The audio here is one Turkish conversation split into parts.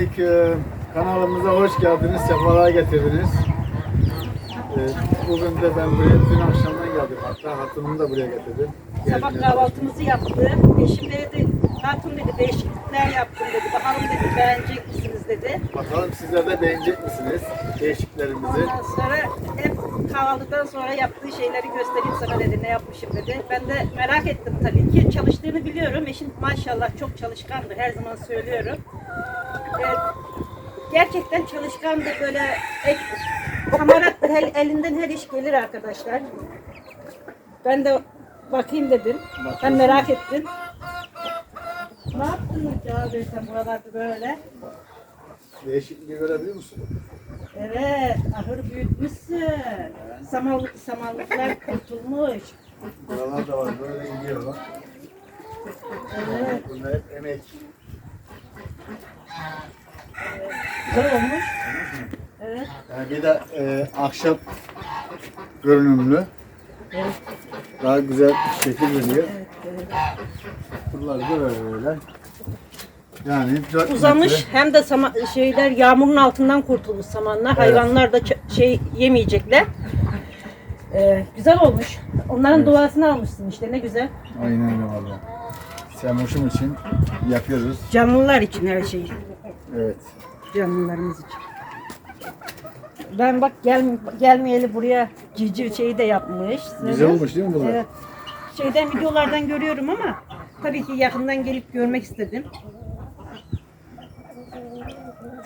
Selamünaleyküm. Kanalımıza hoş geldiniz, sefalar getirdiniz. Bugün de ben buraya dün akşamdan geldim. Hatta hatunumu da buraya getirdim. Sabah kahvaltımızı yaptım. Eşim dedi, hatun dedi, değişiklikler yaptım dedi. Bakalım dedi, beğenecek misiniz dedi. Bakalım sizler de beğenecek misiniz değişiklerimizi? Ondan sonra hep kahvaltıdan sonra yaptığı şeyleri göstereyim sana dedi, ne yapmışım dedi. Ben de merak ettim tabii ki. Çalıştığını biliyorum. Eşim maşallah çok çalışkandı, her zaman söylüyorum. Gerçekten çalışkandı, böyle ek, hamarat, el, elinden her iş gelir arkadaşlar. Ben de bakayım dedim. Ben merak ettim. Ne yaptın ya sen buralarda böyle? Değişikliği görebiliyor musun? Evet, ahır büyütmüşsün. Samal, samallıklar kurtulmuş. Buralar da var, böyle gidiyor bak. Evet, Bunlar hep emek. Güzel olmuş. Evet, Yani bir de e, ahşap görünümlü. evet, Daha güzel şekil veriyor. evet, evet. Buralar da böyle. Yani 4 Uzamış metre. hem de sama, şeyler yağmurun altından kurtulmuş samanlar. Hayvanlar da şey yemeyecekler. Ee, güzel olmuş. Onların duasını almışsın işte ne güzel. Aynen öyle valla. Sen hoşum için yapıyoruz. Canlılar için her şey. Evet. Canlılarımız için. Ben bak gel, gelmeyeli buraya cici şeyi de yapmış. Güzel olmuş değil mi bunlar? Evet. Şeyden videolardan görüyorum ama tabii ki yakından gelip görmek istedim.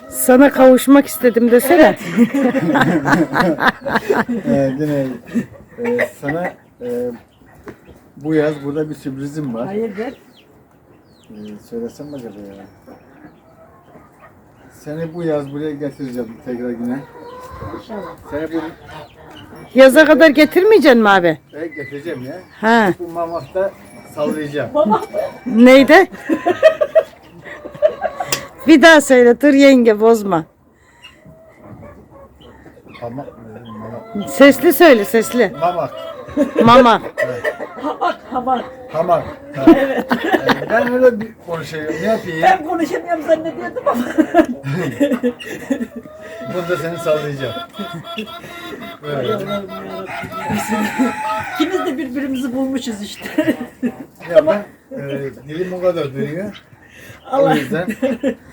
Sana kavuşmak istedim desene. Ee, yine e, sana e, bu yaz burada bir sürprizim var. Hayırdır? Ee, söylesem mi acaba ya? Seni bu yaz buraya getireceğim tekrar yine. İnşallah. Seni bu Yaza kadar getirmeyeceksin mi abi? e, getireceğim ya. Ha. Bu mamakta sallayacağım. Neydi? Bir daha söyle dur yenge bozma. Mamak, mamak. Sesli söyle sesli. Mamak. Mama. Hamak hamak. Hamak. Ha. Ee, ben öyle bir konuşuyorum. Ne yapayım? Ben konuşamıyorum zannediyordum ama. Bunu da seni sallayacağım. Böyle. İkimiz de birbirimizi bulmuşuz işte. Ya ben e, dilim o kadar dönüyor. O Allah yüzden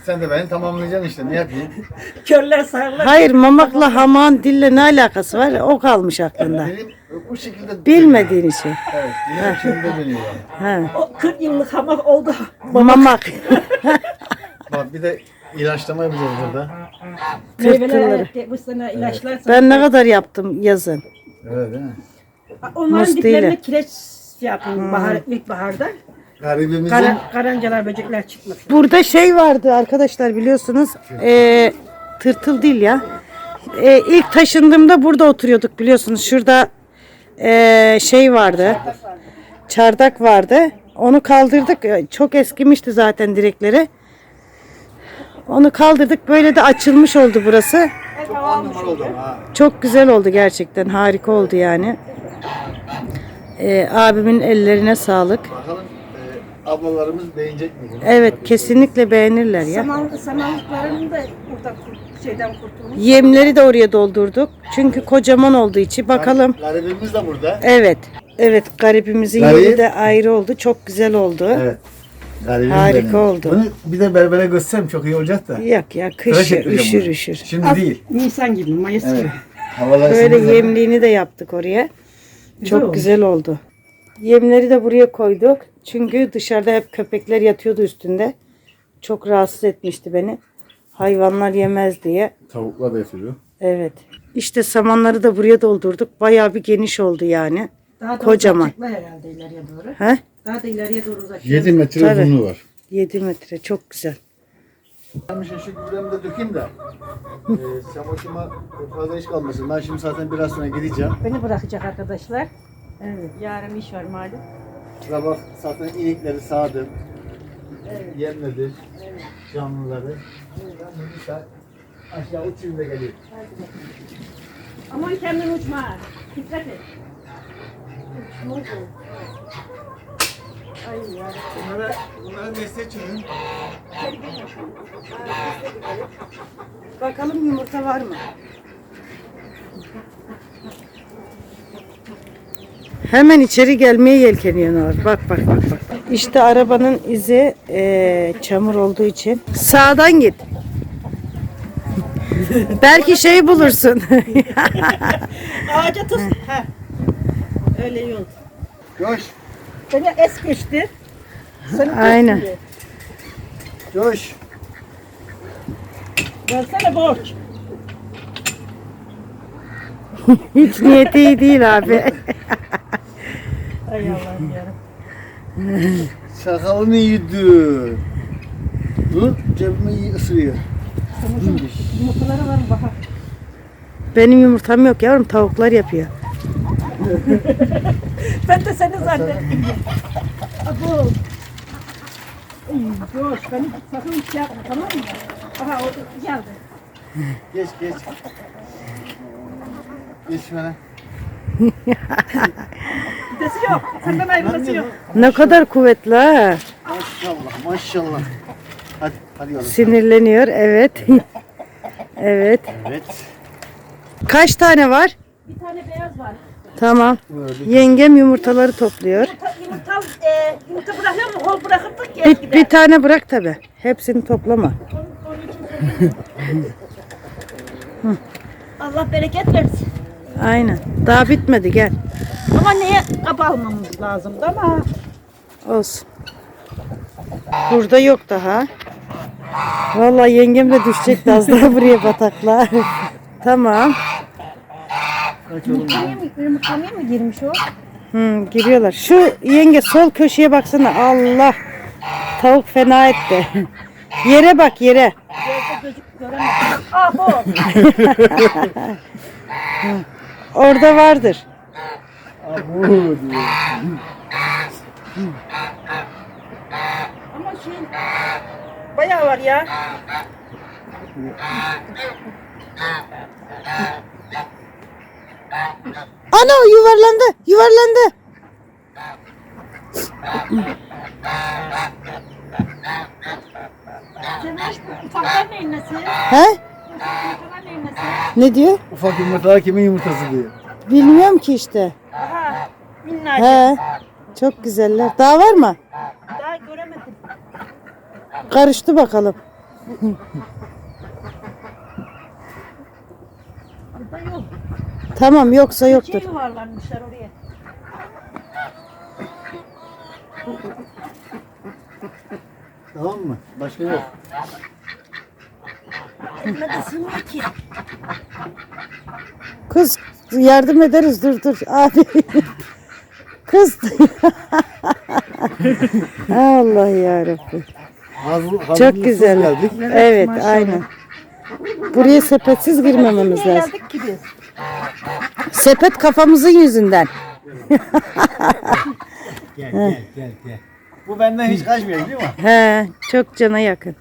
sen de beni tamamlayacaksın işte. Ne yapayım? körler sağırlar. Hayır mamakla hamağın dille ne alakası var? O kalmış aklında. Dilim bu şekilde Bilmediğin işi. Evet, yani. Ha. O 40 yıllık hamak oldu. Mamak. Bak bir de ilaçlama yapacağız burada. Meyveler bu sene ilaçlar. Ben ne kadar yaptım yazın. Evet değil mi? Onların Mustiyle. diplerine kireç yaptım bahar, ilkbaharda. Garibimizin Kara, karancalar, böcekler çıkmış. Burada şey vardı arkadaşlar biliyorsunuz. Ee, tırtıl değil ya. Ee, ilk taşındığımda burada oturuyorduk biliyorsunuz. Şurada ee, şey vardı. Çardak vardı. Onu kaldırdık. Ee, Çok eskimişti zaten direkleri. Onu kaldırdık. Böyle de açılmış oldu burası. oldu. Çok güzel oldu gerçekten. Harika oldu yani. Ee, abimin ellerine sağlık. Bakalım e, ablalarımız beğenecek mi bunu? Evet kesinlikle beğenirler ya. Saman, samanlıklarını da burada kurt- şeyden kurtulmuş. Yemleri de oraya doldurduk. Çünkü kocaman olduğu için. Bakalım. Garibimiz de burada. Evet. Evet garibimizin Garip. yeri de ayrı oldu. Çok güzel oldu. Evet. Garibim Harika benim. oldu. Bunu bir de berbere göstersem çok iyi olacak da. Yok ya Tıraş kış ettireceğim üşür bunu. üşür. Şimdi değil. Nisan gibi, Mayıs Evet. gibi. Havalar Böyle ısındığı zaman- yemliğini de yaptık oraya. Çok olmuş. güzel oldu. Yemleri de buraya koyduk. Çünkü dışarıda hep köpekler yatıyordu üstünde. Çok rahatsız etmişti beni. Hayvanlar yemez diye. Tavuklar da yapıyor. Evet. İşte samanları da buraya doldurduk. Bayağı bir geniş oldu yani. Daha da Kocaman. uzatacaklar herhalde ileriye doğru. He? Daha da ileriye doğru uzatacak. 7 metre Tabii. uzunluğu var. 7 metre. Çok güzel. Ben şu gübremi de dökeyim de. Ee, sen hoşuma fazla iş kalmasın. Ben şimdi zaten biraz sonra gideceğim. Beni bırakacak arkadaşlar. Evet. Yarın iş var malum. Şuna bak zaten inekleri sağdım. Yemledi. Canlıları. Bir saat aşağı uçayım da geleyim. Aman kendin uçma. Dikkat et. Uçma oldu. Bunlara, bunlara destek çıkın. Bakalım yumurta var mı? Hemen içeri gelmeye yelteniyorlar. Bak bak bak bak. İşte arabanın izi eee, çamur olduğu için. Sağdan git. Belki şey bulursun. Ağaca tut. Ha. Öyle oldu. Coş, Seni es geçti. Seni Aynen. geçti. coş. Versene borç. Hiç niyeti iyi değil abi. Ay Allah'ım yarabbim. Sakalını yedi. Dur, cebime iyi ısırıyor. Yumurtaları var mı bak. Benim yumurtam yok yavrum tavuklar yapıyor. Ben de seni zannettim. Abo. Coş, beni sakın hiç yapma tamam mı? Aha o geldi. Geç, geç. Geç bana. Gidesi yok. Senden ayrılması yok. Ne kadar kuvvetli ha. Maşallah, maşallah. Hadi, hadi yavrum. Sinirleniyor evet. evet. Evet. Kaç tane var? Bir tane beyaz var. Tamam. Böyle. Yengem yumurtaları topluyor. Yumurta, yumurta, e, yumurta bırakıyor mu? Kol bırakırdık ya Bir, bir tane bırak tabi. Hepsini toplama. Onun, onun için söylüyorum. Allah bereket versin. Aynen. Daha bitmedi gel. Ama neye kaba almamız lazımdı ama Olsun. Burada yok daha. Vallahi yengem de düşecekti az daha buraya bataklığa. tamam. Yumurtaya mı, yumurtlamaya mı girmiş o? Hı, giriyorlar. Şu yenge sol köşeye baksana. Allah. Tavuk fena etti. yere bak yere. Ah bu. Orada vardır. Ama şey bayağı var ya. Ana yuvarlandı. Yuvarlandı. Senin ufaklar neyin nesi? He? Ne diyor? Ufak yumurtalar kimin yumurtası diyor. Bilmiyorum ki işte. Aha minnacık. He. Çok güzeller. Daha var mı? Daha göremedim. Karıştı bakalım. Burada yok. Tamam yoksa yoktur. Şey yuvarlanmışlar oraya. Tamam mı? Başka yok. De sığmıyor ki. Kız yardım ederiz dur dur abi. Kız. Allah yarabbim. Çok güzel. geldik. Evet aynen. Buraya sepetsiz girmememiz lazım. Sepet kafamızın yüzünden. Gel, gel, gel, gel. Bu benden hiç kaçmıyor değil mi? He, çok cana yakın.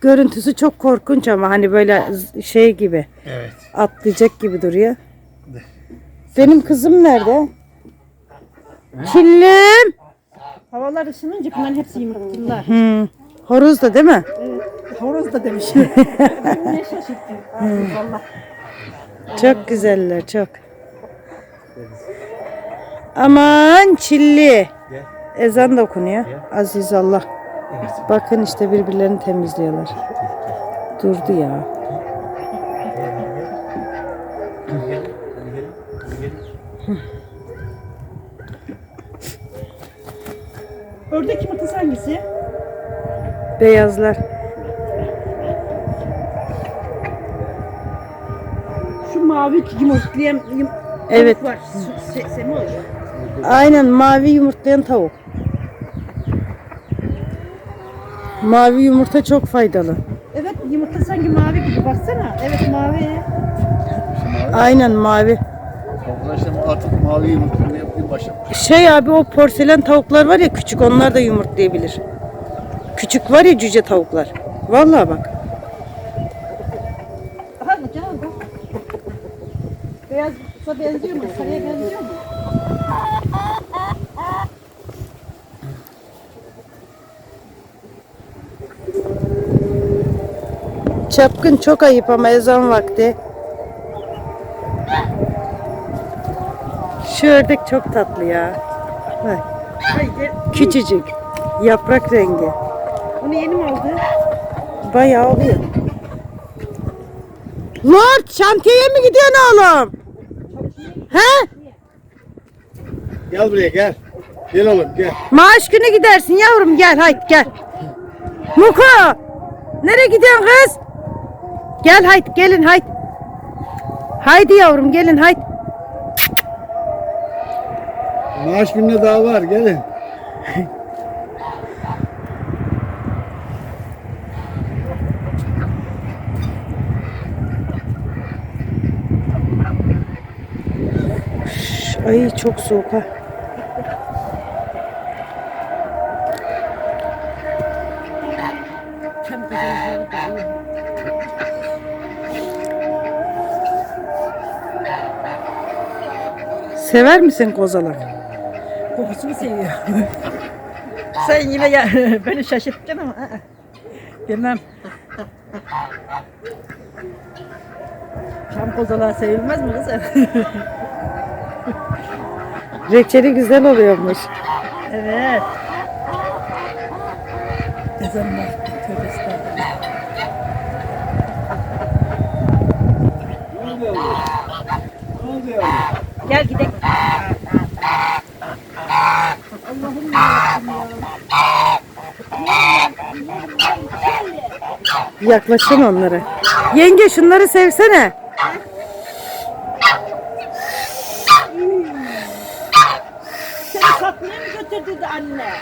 Görüntüsü çok korkunç ama hani böyle şey gibi Evet. atlayacak gibi duruyor. Benim kızım nerede? Çillim. Havalar ısınınca bunların hepsi yumurtlular. Hmm. Horoz da değil mi? Horoz da demiş. ne şaşırttın. Çok güzeller çok. Aman çilli. Gel. Ezan da okunuyor. Aziz Allah. Bakın işte birbirlerini temizliyorlar. Durdu ya. Ördek yumurtası hangisi? Beyazlar. Şu mavi yumurtlayan yum Evet. tavuk var. Se, se, semi oluyor. Aynen mavi yumurtlayan tavuk. Mavi yumurta çok faydalı. Evet yumurta sanki mavi gibi baksana. Evet mavi. Aynen mavi. Arkadaşlar artık mavi yumurtayı yapmaya başlamış. Şey abi o porselen tavuklar var ya küçük onlar da yumurtlayabilir. Küçük var ya cüce tavuklar. Vallahi bak. Aha canım bak. Beyaz benziyor mu? Sarıya benziyor mu? Çapkın çok ayıp ama ezan vakti. Şu ördek çok tatlı ya. Bak, küçücük. Yaprak rengi. Onu yeni mi aldı? Bayağı oluyor. Lord şantiyeye mi gidiyorsun oğlum? He? Gel buraya gel. Gel oğlum gel. Maaş günü gidersin yavrum gel haydi gel. Muko! Nereye gidiyorsun kız? Gel haydi gelin haydi. Haydi yavrum gelin haydi. Maaş gününe daha var gelin. Ay çok soğuk ha. Sever misin kozalak? Kokusunu seviyor. Sen yine ya, beni şaşırtacaksın ama. aa. Bilmem. Çam kozalağı sevilmez mi kızım? Reçeli güzel oluyormuş. evet. Tövbe estağfurullah. Oldu yavrum? Gel gidelim. Allah'ım ya. Yaklaşın onlara. Yenge şunları sevsene. Seni satmaya mı götürdü anne?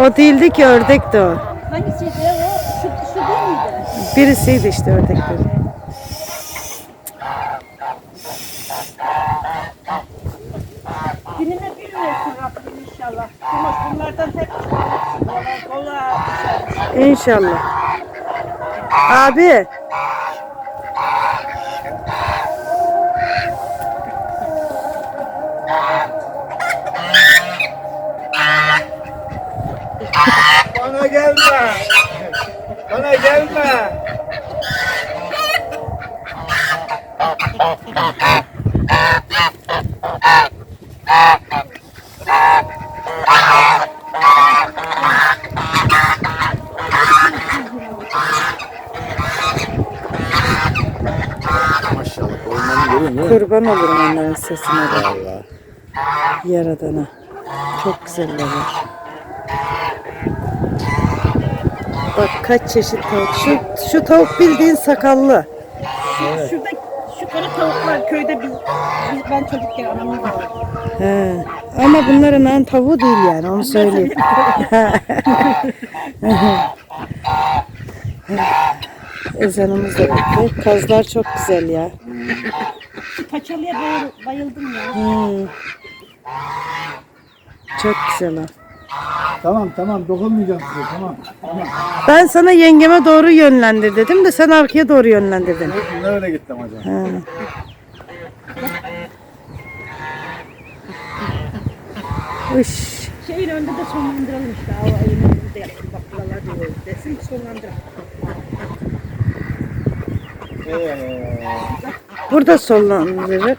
O değildi ki ördekti o. Hangisiydi o? Şu, şu değil miydi? Birisiydi işte ördekleri. Gününe versin Rabbim inşallah. Ama bunlardan hep. İnşallah. Abi Bana gelme. Bana gelme. Maşallah. Ormanı görüyor musun? Kurban olurum onların sesine de. Allah. Yaradana. Çok güzeller. Bak kaç çeşit tavuk. Şu, şu tavuk bildiğin sakallı. Şurada şu kara tavuklar köyde biz, biz ben çocukken vardı. He. Ama bunların an tavuğu değil yani onu söyleyeyim. Ezanımız da bitti. Kazlar çok güzel ya. Paçalıya bayıl- bayıldım ya. Hmm. Çok güzel ha. Tamam tamam dokunmayacağım size tamam. Tamam. Ben sana yengeme doğru yönlendir dedim de sen arkaya doğru yönlendirdin. Nereye gittim acaba? Ha. Uş. Şeyin önünde de sonlandıralım işte. O ayın önünde yaptım. Bak buralar diyor. Desin sonlandıralım. Burada sollandırır.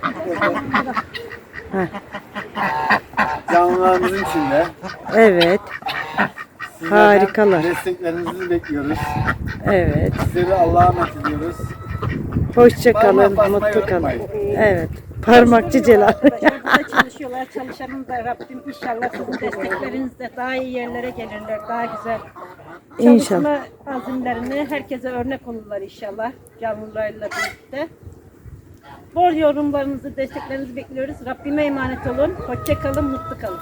canlılarımızın içinde. Evet. Sizlerden Harikalar. Desteklerinizi bekliyoruz. Evet. Sizleri Allah'a emanet ediyoruz. Hoşça kalın, Parmak basmayı mutlu kalın. unutmayın. Evet. Parmakçı Celal. Çalışıyorlar. Çalışanın da Rabbim inşallah sizin desteklerinizle daha iyi yerlere gelirler. Daha güzel. Çalışma azimlerini herkese örnek olurlar inşallah. Canlılarla birlikte. Bol yorumlarınızı, desteklerinizi bekliyoruz. Rabbime emanet olun. Hoşça kalın, mutlu kalın.